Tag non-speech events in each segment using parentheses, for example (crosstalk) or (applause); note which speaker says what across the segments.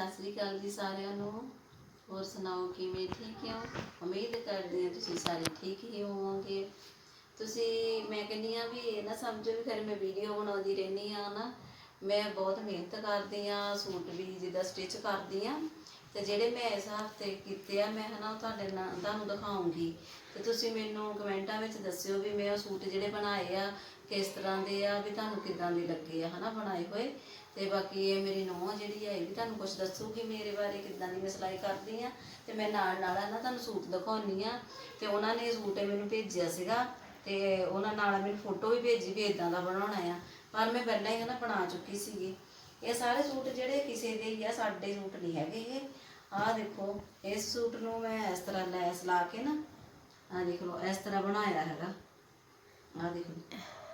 Speaker 1: ਸਤਿ ਸ੍ਰੀ ਅਕਾਲ ਜੀ ਸਾਰਿਆਂ ਨੂੰ। ਹੋਰ ਸੁਣਾਓ, ਕਿਵੇਂ ਠੀਕ ਹੋ? ਉਮੀਦ ਕਰਦੀ ਹਾਂ ਤੁਸੀਂ ਸਾਰੇ ਠੀਕ ਹੀ ਹੋਵੋਗੇ। ਤੁਸੀਂ, ਮੈਂ ਕਹਿੰਦੀ ਆ ਵੀ ਇਹ ਨਾ ਸਮਝੋ ਵੀ ਫਿਰ ਮੈਂ ਵੀਡੀਓ ਬਣਾਉਂਦੀ ਰਹਿੰਦੀ ਆ ਨਾ। ਮੈਂ ਬਹੁਤ ਮਿਹਨਤ ਕਰਦੀ ਆ ਸੂਟ ਵੀ ਜਿੱਦਾਂ ਸਟਿਚ ਕਰਦੀ ਆ ਤੇ ਜਿਹੜੇ ਮੈਂ ਇਸ ਹਫ਼ਤੇ ਕੀਤੇ ਆ, ਮੈਂ ਹਨਾ ਤੁਹਾਡੇ ਨਾਲ ਤੁਹਾਨੂੰ ਦਿਖਾਉਂਗੀ। ਤੇ ਤੁਸੀਂ ਮੈਨੂੰ ਕਮੈਂਟਾਂ ਵਿੱਚ ਦੱਸਿਓ ਵੀ ਮੈਂ ਉਹ ਸੂਟ ਜਿਹੜੇ ਬਣਾਏ ਆ, ਕਿਸ ਤਰ੍ਹਾਂ ਦੇ ਆ, ਵੀ ਤੁਹਾਨੂੰ ਕਿਦਾਂ ਦੇ ਲੱਗੇ ਆ, ਹਨਾ ਬਣਾਏ ਹੋਏ। ਤੇ ਬਾਕੀ ਇਹ ਮੇਰੀ ਨੂੰਹ ਜਿਹੜੀ ਹੈ ਇਹ ਵੀ ਤੁਹਾਨੂੰ ਕੁਝ ਦੱਸੂਗੀ ਮੇਰੇ ਬਾਰੇ ਕਿੱਦਾਂ ਦੀ ਮੈਂ ਸਿਲਾਈ ਕਰਦੀ ਆ। ਤੇ ਮੈਂ ਨਾਲ ਨਾਲ ਨਾ ਤੁਹਾਨੂੰ ਸੂਟ ਦਿਖਾਉਣੀ ਆ। ਤੇ ਉਹਨਾਂ ਨੇ ਸੂਟ ਮੈਨੂੰ ਭੇਜਿਆ ਸੀਗਾ, ਤੇ ਉਹਨਾਂ ਨਾਲ ਮੈਨੂੰ ਫੋਟੋ ਵੀ ਭੇਜੀ ਵੀ ਇਦਾਂ ਦਾ ਬਣਾਉਣਾ ਆ। ਪਰ ਮੈਂ ਪਹਿਲਾਂ ਹੀ ਨਾ ਬਣਾ ਚੁੱਕੀ ਸੀਗੀ। ਇਹ ਸਾਰੇ ਸੂਟ ਜਿਹੜੇ ਕਿਸੇ ਦੇ ਹੀ ਆ, ਸਾਡੇ ਸੂਟ ਨਹੀਂ ਹੈਗੇ ਇਹ। ਆਹ ਦੇਖੋ, ਇਸ ਸੂਟ ਨੂੰ ਮੈਂ ਇਸ ਤਰ੍ਹਾਂ ਲੈਸ ਲਾ ਕੇ ਨਾ, ਆਹ ਦੇਖ ਲਓ, ਇਸ ਤਰ੍ਹਾਂ ਬਣਾਇਆ ਹੈਗਾ। ਆਹ ਦੇਖੋ,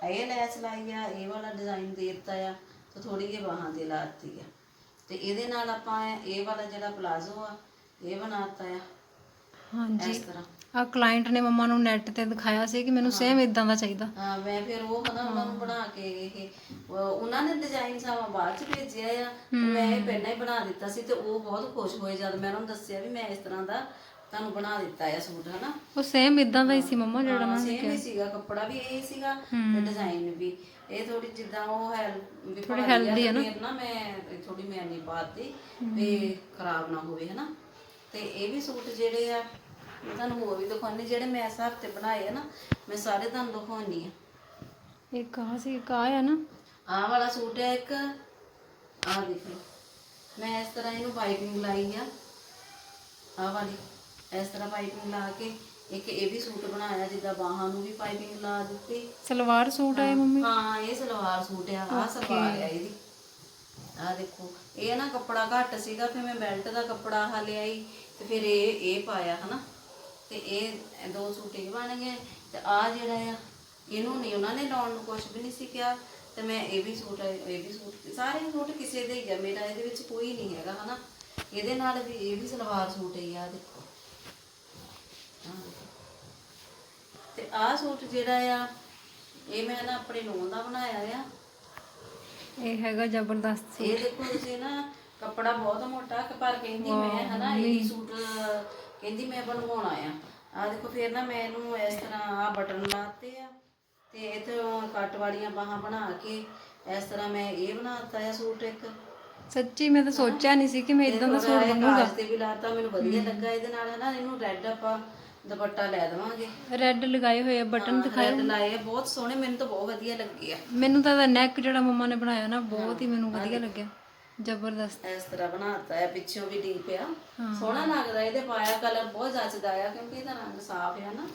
Speaker 1: ਇਹ ਲੈਸ ਲਾਈ ਆ, ਇਹ ਵਾਲਾ ਡਿਜ਼ਾਈਨ ਦੇ ਦਿੱਤਾ ਆ। ਤੇ ਥੋੜੀ ਜਿਹੀ ਬਾਹਾਂ ਤੇ ਲਾਤੀ ਆ। ਤੇ ਇਹਦੇ ਨਾਲ ਆਪਾਂ ਇਹ ਵਾਲਾ ਜਿਹੜਾ ਪਲਾਜ਼ੋ ਆ ਇਹ ਬਣਾਤਾ ਆ।
Speaker 2: ਹਾਂਜੀ।
Speaker 1: ਇਸ ਤਰ੍ਹਾਂ।
Speaker 2: ਆ ਕਲਾਇੰਟ ਨੇ ਮੰਮਾ ਨੂੰ ਨੈਟ ਤੇ ਦਿਖਾਇਆ ਸੀ ਕਿ ਮੈਨੂੰ ਸੇਮ ਇਦਾਂ ਦਾ ਚਾਹੀਦਾ।
Speaker 1: ਹਾਂ ਮੈਂ ਫਿਰ ਉਹ ਹਨਾ ਉਹਨਾਂ ਨੂੰ ਬਣਾ ਕੇ ਇਹ ਉਹ- ਉਹਨਾਂ ਨੇ ਡਿਜ਼ਾਈਨ ਸਾਵਾ ਬਾਅਦ ਚ ਭੇਜਿਆ ਆ। ਤੇ ਮੈਂ ਇਹ ਪਹਿਲਾਂ ਹੀ ਬਣਾ ਦਿੱਤਾ ਸੀ ਤੇ ਉਹ ਬਹੁਤ ਖੁਸ਼ ਹੋਏ ਜਦ ਮੈਂ ਉਹਨਾਂ ਨੂੰ ਦੱਸਿਆ ਵੀ ਮੈਂ ਇਸ ਤਰ੍ਹਾਂ ਦਾ ਤੁਹਾਨੂੰ ਬਣਾ ਦਿੱਤਾ ਆ ਸੂਟ ਹਨਾ?
Speaker 2: ਉਹ ਸੇਮ ਇਦਾਂ ਦਾ ਹੀ ਸੀ ਮੰਮਾ ਜਿਹੜਾ
Speaker 1: ਹਾਂ ਸੇਮ ਹੀ ਸੀਗਾ ਕੱਪੜਾ ਵੀ ਇਹ ਸੀਗਾ ਤੇ ਡਿਜ਼ਾਈਨ ਵੀ। ਇਹ ਥੋੜੀ ਜਿੱਦਾਂ ਉਹ ਹੈ ਵੀ ਥੋੜੀ ਹੈਲਦੀ ਹੈ ਨਾ। ਨਾ ਮੈਂ ਥੋੜੀ ਮੈਂ ਨਹੀਂ ਪਾਤੀ ਵੀ ਖਰਾਬ ਨਾ ਹੋਵੇ ਹਨਾ? ਤੇ ਇਹ ਵੀ ਸੂਟ ਜਿਹੜੇ ਆ ਮੈਂ ਤੁਹਾਨੂੰ ਹੋਰ ਵੀ ਦਿਖਾਉਣੀ ਜਿਹੜੇ ਮੈਂ ਇਸ ਹਫ਼ਤੇ ਬਣਾਏ ਆ ਨਾ ਮੈਂ ਸਾਰੇ ਤੁਹਾਨੂੰ ਦਿਖਾਉਣੀ ਆ।
Speaker 2: ਇੱਕ ਆ ਸੀ ਇੱਕ ਆ ਨਾ।
Speaker 1: ਆਹ ਵਾਲਾ ਸੂਟ ਹੈ ਇੱਕ ਆਹ ਦੇਖ। ਲਓ ਮੈਂ ਇਸ ਤਰ੍ਹਾਂ ਇਹਨੂੰ ਪਾਈਪਿੰਗ ਲਾਈ ਆ। ਆਹ ਵਾਲੀ। ਇਸ ਤਰ੍ਹਾਂ ਪਾਈਪਿੰਗ ਲਾ ਕੇ ਇੱਕ ਇਹ ਵੀ ਸੂਟ ਬਣਾਇਆ ਜਿੱਦਾਂ ਬਾਹਾਂ ਨੂੰ ਵੀ ਪਾਈਪਿੰਗ ਲਾ ਦਿੱਤੀ।
Speaker 2: ਸਲਵਾਰ ਸੂਟ ਆਏ ਮੰਮੀ?
Speaker 1: ਹਾਂ ਇਹ ਸਲਵਾਰ ਸੂਟ ਆ ਆਹ ਸਲਵਾਰ ਆ ਇਹਦੀ। ਆਹ ਦੇਖੋ ਇਹ ਨਾ ਕੱਪੜਾ ਘੱਟ ਸੀਗਾ ਫਿਰ ਮੈਂ ਬੈਲਟ ਦਾ ਕੱਪੜਾ ਆਹ ਲਿਆਈ ਤੇ ਫਿਰ ਇਹ ਇਹ ਪਾਇਆ ਹਨਾ? ਤੇ ਇਹ ਦੋ ਸੂਟ ਇਹ ਬਣ ਗਏ ਤੇ ਆ ਜਿਹੜਾ ਆ ਇਹਨੂੰ ਨਹੀਂ ਉਹਨਾਂ ਨੇ ਲਾਉਣ ਨੂੰ ਕੁਝ ਵੀ ਨਹੀਂ ਸੀ ਕਿਹਾ ਤੇ ਮੈਂ ਇਹ ਵੀ ਸੂਟ ਇਹ ਵੀ ਸੂਟ ਸਾਰੇ ਸੂਟ ਕਿਸੇ ਦੇ ਹੀ ਆ ਮੇਰਾ ਇਹਦੇ ਵਿੱਚ ਕੋਈ ਨਹੀਂ ਹੈਗਾ ਹਨਾ? ਇਹਦੇ ਨਾਲ ਵੀ ਇਹ ਵੀ ਸਲਵਾਰ ਸੂਟ ਹੀ ਆ ਦੇਖੋ। ਤੇ ਆਹ ਸੂਟ ਜਿਹੜਾ ਆ ਇਹ ਮੈਂ ਨਾ ਆਪਣੇ ਨੂੰਹ ਦਾ ਬਣਾਇਆ ਆ।
Speaker 2: ਇਹ ਹੈਗਾ ਜ਼ਬਰਦਸਤ
Speaker 1: ਇਹ ਦੇਖੋ ਤੁਸੀਂ ਨਾ ਕੱਪੜਾ ਬਹੁਤ ਮੋਟਾ ਕਿ ਪਰ ਕਹਿੰਦੀ ਮੈਂ ਹਨਾ ਇਹ ਸੂਟ ਕਹਿੰਦੀ ਮੈਂ ਬਣਵਾਉਣਾ ਆ ਆ ਦੇਖੋ ਫਿਰ ਨਾ ਮੈਂ ਇਹਨੂੰ ਇਸ ਤਰ੍ਹਾਂ ਆ ਬਟਨ ਲਾਤੇ ਆ ਤੇ ਇਥੋਂ ਕੱਟ ਵਾਲੀਆਂ ਬਾਹਾਂ ਬਣਾ ਕੇ ਇਸ ਤਰ੍ਹਾਂ ਮੈਂ ਇਹ ਬਣਾਤਾ ਆ ਸੂਟ ਇੱਕ।
Speaker 2: ਸੱਚੀ ਮੈਂ ਤਾਂ ਸੋਚਿਆ ਨਹੀਂ ਸੀ ਕਿ ਮੈਂ ਇਦਾਂ ਦਾ ਸੂਟ
Speaker 1: ਬਣੂਗਾ। ਤੇ ਵੀ ਲਾਤਾ ਮੈਨੂੰ ਵਧੀਆ ਲੱਗਾ ਇਹਦੇ ਨਾਲ ਹਨਾ ਇਹਨੂੰ ਰੈੱਡ ਆਪਾਂ ਦੁਪੱਟਾ ਲੈ ਦੇਵਾਂਗੇ।
Speaker 2: ਰੈੱਡ ਲਗਾਏ ਹੋਏ ਆ ਬਟਨ
Speaker 1: ਰੈੱਡ ਲਾਏ ਆ ਬਹੁਤ ਸੋਹਣੇ ਮੈਨੂੰ ਤਾਂ ਬਹੁਤ ਵਧੀਆ ਲੱਗੇ ਆ।
Speaker 2: ਮੈਨੂੰ ਤਾਂ ਦਾ ਨੈਕ ਜਿਹੜਾ ਮੰਮਾ ਨੇ ਬਣਾਇਆ ਨਾ ਬਹੁਤ ਹੀ ਮੈਨੂੰ ਵਧੀਆ ਲੱਗਿਆ। ਜ਼ਬਰਦਸਤ।
Speaker 1: ਇਸ ਤਰ੍ਹਾਂ ਬਣਾਤਾ ਹੈ ਪਿੱਛੋਂ ਵੀ ਡੀਪ ਆ। ਸੋਹਣਾ ਲੱਗਦਾ ਇਹਦੇ ਪਾਇਆ ਕਲਰ ਬਹੁਤ ਜੱਚਦਾ ਆ ਕਿਉਂਕਿ ਇਹਦਾ ਰੰਗ ਸਾਫ਼ ਆ ਨਾ।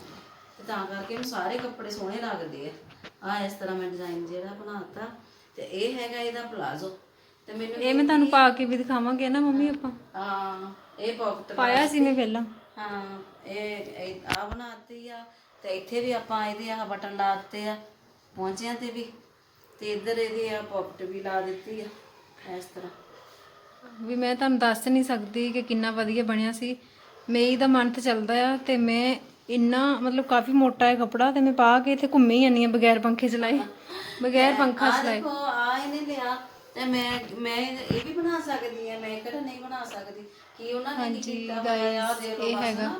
Speaker 1: ਤੇ ਤਾਂ ਕਰਕੇ ਇਹਨੂੰ ਸਾਰੇ ਕੱਪੜੇ ਸੋਹਣੇ ਲੱਗਦੇ ਆ। ਆ ਇਸ ਤਰ੍ਹਾਂ ਮੈਂ ਡਿਜ਼ਾਈਨ ਜਿਹੜਾ ਬਣਾਤਾ ਤੇ ਇਹ ਹੈਗਾ ਇਹਦਾ ਪਲਾਜ਼ੋ ਤੇ ਮੈਨੂੰ
Speaker 2: ਇਹ ਮੈਂ ਤੁਹਾਨੂੰ ਪਾ ਕੇ ਵੀ ਦਿਖਾਵਾਂਗੇ ਨਾ ਮੰਮੀ ਆਪਾਂ।
Speaker 1: ਆ ਇਹ ਪਾਕਟ
Speaker 2: ਪਾਇਆ ਸੀ ਮੈਂ ਪਹਿਲਾਂ।
Speaker 1: ਹਾਂ ਇਹ ਆ ਬਣਾਤੀ ਆ ਤੇ ਇੱਥੇ ਵੀ ਆਪਾਂ ਇਹਦੇ ਆ ਬਟਨ ਲਾ ਦਿੱਤੇ ਆ ਪਹੁੰਚਿਆਂ ਤੇ ਵੀ। ਤੇ ਇੱਧਰ ਇਹਦੇ ਆ ਪਾਕਟ ਵੀ ਲਾ ਦਿੱਤੀ ਆ ਇਸ ਤਰ੍ਹਾਂ।
Speaker 2: ਵੀ ਮੈਂ ਤੁਹਾਨੂੰ ਦੱਸ ਨਹੀਂ ਸਕਦੀ ਕਿ ਕਿੰਨਾ ਵਧੀਆ ਬਣਿਆ ਸੀ। ਮਈ ਦਾ ਮੰਥ ਚੱਲਦਾ ਆ ਤੇ ਮੈਂ ਇੰਨਾ ਮਤਲਬ ਕਾਫੀ ਮੋਟਾ ਹੈ ਕਪੜਾ ਤੇ ਮੈਂ ਪਾ ਕੇ ਇੱਥੇ ਘੁੰਮੀ ਜਾਂਦੀ ਆ ਬਗੈਰ ਪੰਖੇ ਚਲਾਏ ਬਗੈਰ ਪੰਖਾ
Speaker 1: ਆ
Speaker 2: ਚਲਾਏ।
Speaker 1: ਦੇਖੋ ਆ ਇਹਨੇ ਲਿਆ ਤੇ ਮੈਂ ਮੈਂ ਇਹ ਵੀ ਬਣਾ ਸਕਦੀ ਆ ਮੈਂ ਕਿਹੜਾ ਨਹੀਂ ਬਣਾ ਸਕਦੀ। ਕੀ ਉਹਨਾਂ ਨੇ ਕੀ ਕੀਤਾ ਹੋਇਆ ਆ ਦੇ ਲੋ ਬਸ ਨਾ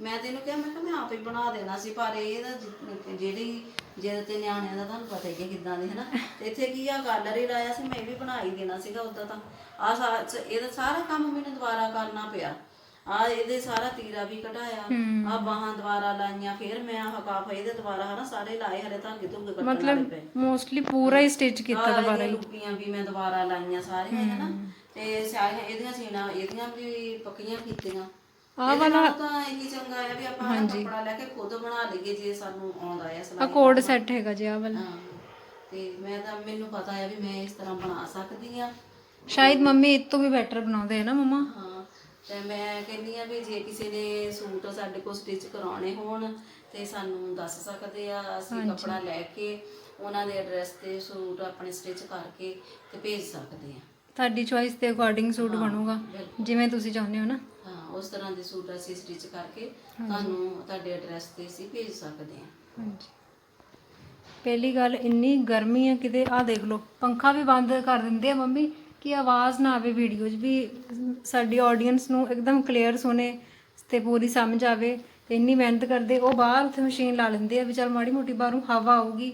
Speaker 1: ਮੈਂ ਤੈਨੂੰ ਕਿਹਾ ਮੈਂ ਕਿਹਾ ਮੈਂ ਆਪ ਹੀ ਬਣਾ ਦੇਣਾ ਸੀ ਪਰ ਇਹਦਾ ਜਿ- ਜਿਹੜੀ ਜਿਹਦੇ ਤੇ ਨਿਆਣਿਆਂ ਦਾ ਤੁਹਾਨੂੰ ਪਤਾ ਹੀ ਹੈ ਕਿਦਾਂ ਦੇ ਹਨਾ। ਤੇ ਇੱਥੇ ਕੀ ਆ ਕਲਰ ਹੀ ਲਾਇਆ ਸੀ ਮੈਂ ਇਹ ਵੀ ਬਣਾ ਹੀ ਦੇਣਾ ਸੀਗਾ ਉਦਾਂ ਤਾਂ। ਆ ਇਹਦਾ ਸਾਰਾ ਕੰਮ ਮੈਨੂੰ ਦੁਬਾਰਾ ਕਰਨਾ ਪਿਆ। ਆ ਇਹਦੇ ਸਾਰਾ ਤੀਰਾ ਵੀ ਕਢਾਇਆ ਆ ਬਾਹਾਂ ਦੁਬਾਰਾ ਲਾਈਆਂ ਫਿਰ ਮੈਂ ਆਹ ਕਾਫ ਇਹਦੇ ਦੁਬਾਰਾ ਹਨਾ ਸਾਰੇ ਲਾਏ ਹਲੇ ਧਾਗੇ ਧੁਗੇ ਕੱਟਣ ਵਾਲੇ ਪਏ।
Speaker 2: ਮੋਸਟਲੀ ਪੂਰਾ ਹੀ ਸਟਿਚ ਕੀਤਾ
Speaker 1: ਇਹਦੀਆਂ ਲੁੱਪੀਆਂ ਵੀ ਮੈਂ ਦੁਬਾਰਾ ਲਾਈਆਂ ਸਾਰੀਆਂ ਹਨਾ। ਤੇ ਸਾਰੀਆਂ ਇਹਦੀਆਂ ਸੀਣਾ ਇਹਦੀਆਂ ਵੀ ਪੱਕੀਆਂ ਕੀਤੀਆਂ। ਆਹ ਵਾਲਾ ਤਾਂ ਇਹੀ ਚੰਗਾ ਹੈ ਵੀ ਆਪਾਂ ਕੱਪੜਾ ਲੈ ਕੇ ਖੁਦ ਬਣਾ ਲਈਏ ਜੇ ਸਾਨੂੰ ਆਉਂਦਾ ਹੈ
Speaker 2: ਆ
Speaker 1: ਸਿਲਾਈ
Speaker 2: ਕੋਡ ਸੈੱਟ ਹੈਗਾ ਜੀ ਆ ਵਾਲਾ।
Speaker 1: ਤੇ ਮੈਂ ਤਾਂ ਮੈਨੂੰ ਪਤਾ ਹੈ ਵੀ ਮੈਂ ਇਸ ਤਰ੍ਹਾਂ ਬਣਾ ਸਕਦੀ ਆ।
Speaker 2: ਸ਼ਾਇਦ ਮੰਮੀ ਤੋਂ ਵੀ ਬੈਟਰ ਬਣਾਉਂਦੇ ਆ ਨਾ ਮਮਾ।
Speaker 1: ਹਾਂ ਤੇ ਮੈਂ ਕਹਿੰਦੀ ਆ ਵੀ ਜੇ ਕਿਸੇ ਨੇ ਸੂਟ ਸਾਡੇ ਕੋਲ ਸਟਿਚ ਕਰਾਉਣੇ ਹੋਣ ਤੇ ਸਾਨੂੰ ਦੱਸ ਸਕਦੇ ਆ ਅਸੀਂ ਕੱਪੜਾ ਲੈ ਕੇ ਉਹਨਾਂ ਦੇ ਐਡਰੈਸ ਤੇ ਸੂਟ ਆਪਣੇ ਸਟਿਚ ਕਰਕੇ ਤੇ ਭੇਜ ਸਕਦੇ ਆ।
Speaker 2: ਤੁਹਾਡੀ ਚੁਆਇਸ ਦੇ ਅਕੋਰਡਿੰਗ ਸੂਟ ਬਣੂਗਾ ਜਿਵੇਂ ਤੁਸੀਂ ਚਾਹੁੰਦੇ ਹੋ ਨਾ।
Speaker 1: ਹਾਂ ਉਸ ਤਰ੍ਹਾਂ ਦੇ ਸੂਟ ਅਸੀਂ ਸਟਿਚ ਕਰਕੇ ਤੁਹਾਨੂੰ ਤੁਹਾਡੇ ਐਡਰੈਸ ਤੇ ਅਸੀਂ ਭੇਜ ਸਕਦੇ ਆ
Speaker 2: ਹਾਂਜੀ। ਪਹਿਲੀ ਗੱਲ ਇੰਨੀ ਗਰਮੀ ਆ ਕਿਤੇ ਆ ਦੇਖ ਲਓ ਪੰਖਾ ਵੀ ਬੰਦ ਕਰ ਦਿੰਦੇ ਆ ਮੰਮੀ ਕਿ ਆਵਾਜ਼ ਨਾ ਆਵੇ ਵੀਡੀਓ 'ਚ ਵੀ ਸਾਡੀ ਆਡੀਅנס ਨੂੰ ਇੱਕਦਮ ਕਲੀਅਰ ਸੁਣੇ ਤੇ ਪੂਰੀ ਸਮਝ ਆਵੇ। ਤੇ ਇੰਨੀ ਮਿਹਨਤ ਕਰਦੇ ਉਹ ਬਾਹਰ ਉੱਥੇ ਮਸ਼ੀਨ ਲਾ ਲੈਂਦੇ ਆ ਵੀ ਚਲ ਮਾੜੀ ਮੋਟੀ ਬਾਹਰੋਂ ਹਵਾ ਆਊਗੀ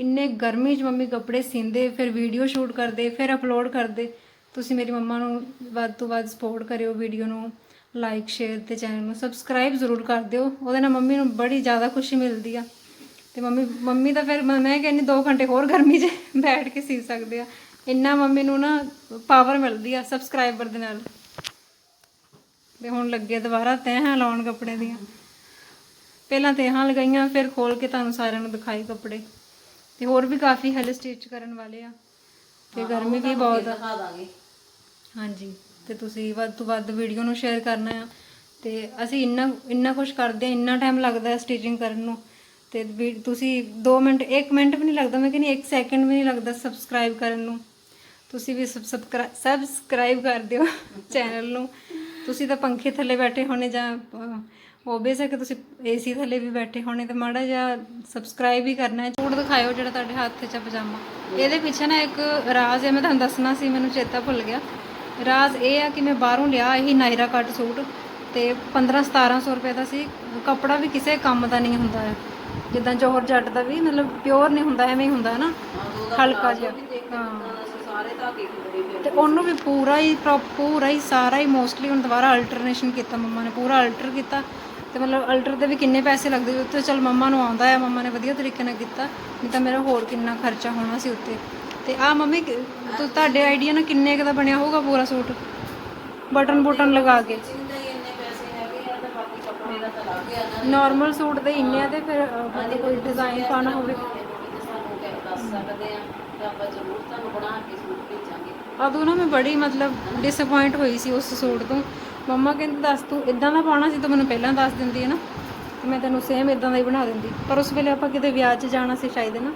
Speaker 2: ਇੰਨੇ ਗਰਮੀ 'ਚ ਮੰਮੀ ਕੱਪੜੇ ਸੀਂਦੇ, ਫਿਰ ਵੀਡੀਓ ਸ਼ੂਟ ਕਰਦੇ, ਫਿਰ ਅਪਲੋਡ ਕਰਦੇ। ਤੁਸੀਂ ਮੇਰੀ ਮੰਮਾ ਨੂੰ ਵੱਧ ਤੋਂ ਵੱਧ ਸਪੋਰਟ ਕਰਿਓ ਵੀਡੀਓ ਨੂੰ ਲਾਈਕ ਸ਼ੇਅਰ ਤੇ ਚੈਨਲ ਨੂੰ ਸਬਸਕ੍ਰਾਈਬ ਜ਼ਰੂਰ ਕਰ ਦਿਓ। ਉਹਦੇ ਨਾਲ ਮੰਮੀ ਨੂੰ ਬੜੀ ਜ਼ਿਆਦਾ ਖੁਸ਼ੀ ਮਿਲਦੀ ਆ। ਤੇ ਮੰਮੀ ਮੰਮੀ ਤਾਂ ਫਿਰ ਮੈਂ ਮੈਂ ਕਹਿੰਦੀ 2 ਘੰਟੇ ਹੋਰ ਗਰਮੀ 'ਚ (laughs) ਬੈਠ ਕੇ ਸੀ ਸਕਦੇ ਆ। ਇੰਨਾ ਮੰਮੀ ਨੂੰ ਨਾ ਪਾਵਰ ਮਿਲਦੀ ਆ ਸਬਸਕ੍ਰਾਈਬਰ ਦੇ ਨਾਲ। ਤੇ ਹੁਣ ਲੱਗੇ ਦੁਬਾਰਾ ਤੈਹਾਂ ਲਾਉਣ ਕੱਪੜੇ ਦੀਆਂ। ਪਹਿਲਾਂ ਤੈਹਾਂ ਲਗਾਈਆਂ, ਫਿਰ ਖੋਲ ਕੇ ਤੁਹਾਨੂੰ ਸਾਰਿਆਂ ਨੂੰ ਦਿਖਾਈ ਕੱਪੜੇ। ਤੇ ਹੋਰ ਵੀ ਕਾਫੀ ਹਲੇ ਸਟਿਚ ਕਰਨ ਵਾਲੇ ਆ। ਤੇ ਗਰਮੀ ਵੀ ਬਹੁਤ ਆ।
Speaker 1: ਦਿਖਾ ਦਾਂਗੇ।
Speaker 2: ਹਾਂਜੀ ਤੇ ਤੁਸੀਂ ਵੱਧ ਤੋਂ ਵੱਧ ਵੀਡੀਓ ਨੂੰ ਸ਼ੇਅਰ ਕਰਨਾ ਆ। ਤੇ ਅਸੀਂ ਇੰਨਾ ਇੰਨਾ ਕੁਝ ਕਰਦੇ ਆ ਇੰਨਾ ਟਾਈਮ ਲੱਗਦਾ ਹੈ ਸਟਿਚਿੰਗ ਕਰਨ ਨੂੰ। ਤੇ ਵੀ ਤੁਸੀਂ 2 ਮਿੰਟ 1 ਮਿੰਟ ਵੀ ਨਹੀਂ ਲੱਗਦਾ ਮੈਂ ਕਹਿੰਦੀ 1 ਸੈਕਿੰਡ ਵੀ ਨਹੀਂ ਲੱਗਦਾ ਸਬਸਕ੍ਰਾਈਬ ਕਰਨ ਨੂੰ। ਤੁਸੀਂ ਵੀ ਸਬਸਕ੍ਰਾਈਬ ਕਰ ਦਿਓ (laughs) ਚੈਨਲ ਨੂੰ। ਤੁਸੀਂ ਤਾਂ ਪੰਖੇ ਥੱਲੇ ਬੈਠੇ ਹੋਣੇ ਜਾਂ ਹੈ ਕਿ ਤੁਸੀਂ ਏਸੀ ਥੱਲੇ ਵੀ ਬੈਠੇ ਹੋਣੇ ਤੇ ਮਾੜਾ ਜਿਹਾ ਸਬਸਕ੍ਰਾਈਬ ਹੀ ਕਰਨਾ ਹੈ। ਸੂਟ ਦਿਖਾਇਓ ਜਿਹੜਾ ਤੁਹਾਡੇ ਹੱਥ 'ਚ ਆ ਪਜਾਮਾ। ਇਹਦੇ ਪਿੱਛੇ ਨਾ ਇੱਕ ਰਾਜ਼ ਹੈ, ਮੈਂ ਤੁਹਾਨੂੰ ਦੱਸਣਾ ਸੀ, ਮੈਨੂੰ ਚੇਤਾ ਭੁੱਲ ਗਿਆ। ਰਾਜ਼ ਇਹ ਆ ਕਿ ਮੈਂ ਬਾਹਰੋਂ ਲਿਆ ਇਹੀ ਨਾਇਰਾ ਕੱਟ ਸੂਟ ਤੇ 15 1700 ਰੁਪਏ ਦਾ ਸੀ। ਕੱਪੜਾ ਵੀ ਕਿਸੇ ਕੰਮ ਦਾ ਨਹੀਂ ਹੁੰਦਾ ਹੈ। ਜਿੱਦਾਂ ਜੋਹਰ ਜੱਟ ਦਾ ਵੀ, ਮਤਲਬ ਪਿਓਰ ਨਹੀਂ ਹੁੰਦਾ, ਐਵੇਂ ਹੀ ਹੁੰਦਾ ਹੈ ਨਾ ਹਲਕਾ ਜਿਹਾ। ਹਾਂ। ਤੇ ਉਹਨੂੰ ਵੀ ਪੂਰਾ ਹੀ ਪ੍ਰੋ- ਪੂਰਾ ਹੀ ਸਾਰਾ ਹੀ ਮੋਸਟਲੀ ਹੁਣ ਦੁਬਾਰਾ ਅਲਟਰਨੇਸ਼ਨ ਕੀਤਾ ਮੰਮਾ ਨੇ, ਪੂਰਾ ਅਲਟਰ ਕੀਤਾ। ਤੇ ਮਤਲਬ ਅਲਟਰ ਦੇ ਵੀ ਕਿੰਨੇ ਪੈਸੇ ਲੱਗਦੇ ਉੱਤੇ ਚਲ ਮੰਮਾ ਨੂੰ ਆਉਂਦਾ ਹੈ ਮੰਮਾ ਨੇ ਵਧੀਆ ਤਰੀਕੇ ਨਾਲ ਕੀਤਾ ਨਹੀਂ ਤਾਂ ਮੇਰਾ ਹੋਰ ਕਿੰਨਾ ਖਰਚਾ ਹੋਣਾ ਸੀ ਉੱਤੇ। ਤੇ ਆ ਮੰਮੀ ਤੁਹਾਡੇ ਆਈਡੀਆ ਨਾਲ ਕਿੰਨੇ ਕੁ ਦਾ ਬਣਿਆ ਹੋਊਗਾ ਪੂਰਾ ਸੂਟ? ਬਟਨ ਬੁਟਨ ਲਗਾ ਕੇ।
Speaker 1: ਆ
Speaker 2: ਨਾਰਮਲ ਸੂਟ ਦੇ ਇੰਨੇ ਆ ਤੇ ਫਿਰ ਮਤਲਬ ਕੋਈ ਡਿਜ਼ਾਈਨ ਪਾਣਾ ਹੋਵੇ।
Speaker 1: ਤੇ ਸਾਨੂੰ ਕਹਿ ਦੱਸ ਸਕਦੇ ਆ ਤੇ ਆਪਾਂ ਜ਼ਰੂਰ ਤੁਹਾਨੂੰ ਬਣਾ ਕੇ ਸੂਟ ਭੇਜਾਂਗੇ
Speaker 2: ਉਦੋਂ ਨਾ ਮੈਂ ਬੜੀ ਮਤਲਬ ਡਿਸਪਾਇੰਟ ਹੋਈ ਸੀ ਉਸ ਸੂਟ ਤੋਂ। ਮੰਮਾ ਕਹਿੰਦੇ, ਦੱਸ ਤੂੰ ਇਦਾਂ ਦਾ ਪਾਉਣਾ ਸੀ ਤਾਂ ਮੈਨੂੰ ਪਹਿਲਾਂ ਦੱਸ ਦਿੰਦੀ ਹੈ ਨਾ, ਤੇ ਮੈਂ ਤੈਨੂੰ ਸੇਮ ਇਦਾਂ ਦਾ ਹੀ ਬਣਾ ਦਿੰਦੀ। ਪਰ ਉਸ ਵੇਲੇ ਆਪਾਂ ਕਿਤੇ ਵਿਆਹ 'ਚ ਜਾਣਾ ਸੀ ਸ਼ਾਇਦ ਨਾ,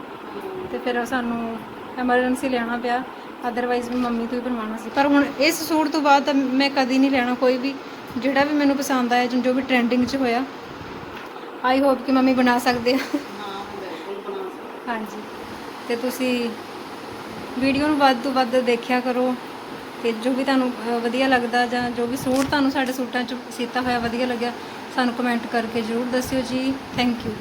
Speaker 2: ਤੇ ਫਿਰ ਸਾਨੂੰ ਐਮਰਜੈਂਸੀ ਲੈਣਾ ਪਿਆ ਅਦਰਵਾਈਜ਼ ਵੀ ਮੰਮੀ ਤੋਂ ਹੀ ਬਣਵਾਉਣਾ ਸੀ। ਪਰ ਹੁਣ ਇਸ ਸੂਟ ਤੋਂ ਬਾਅਦ ਤਾਂ ਮੈਂ ਕਦੀ ਨਹੀਂ ਲੈਣਾ ਕੋਈ ਵੀ, ਜਿਹੜਾ ਵੀ ਮੈਨੂੰ ਪਸੰਦ ਆਇਆ, ਜੋ ਵੀ ਟ੍ਰੈਂਡਿੰਗ 'ਚ ਹੋਇਆ। ਆਈ ਹੋਪ ਕਿ ਮੰਮੀ ਬਣਾ ਸਕਦੇ ਆ।
Speaker 1: ਹਾਂ
Speaker 2: ਹਾਂਜੀ। ਤੇ ਤੁਸੀਂ ਵੀਡੀਓ ਨੂੰ ਵੱਧ ਤੋਂ ਵੱਧ ਦੇਖਿਆ ਕਰੋ। ਤੇ ਜੋ ਵੀ ਤੁਹਾਨੂੰ ਵਧੀਆ ਲੱਗਦਾ ਜਾਂ ਜੋ ਵੀ ਸੂਟ ਤੁਹਾਨੂੰ ਸਾਡੇ ਸੂਟਾਂ 'ਚ ਸੀਤਾ ਹੋਇਆ ਵਧੀਆ ਲੱਗਿਆ, ਸਾਨੂੰ ਕਮੈਂਟ ਕਰਕੇ ਜ਼ਰੂਰ ਦੱਸਿਓ ਜੀ। Thank you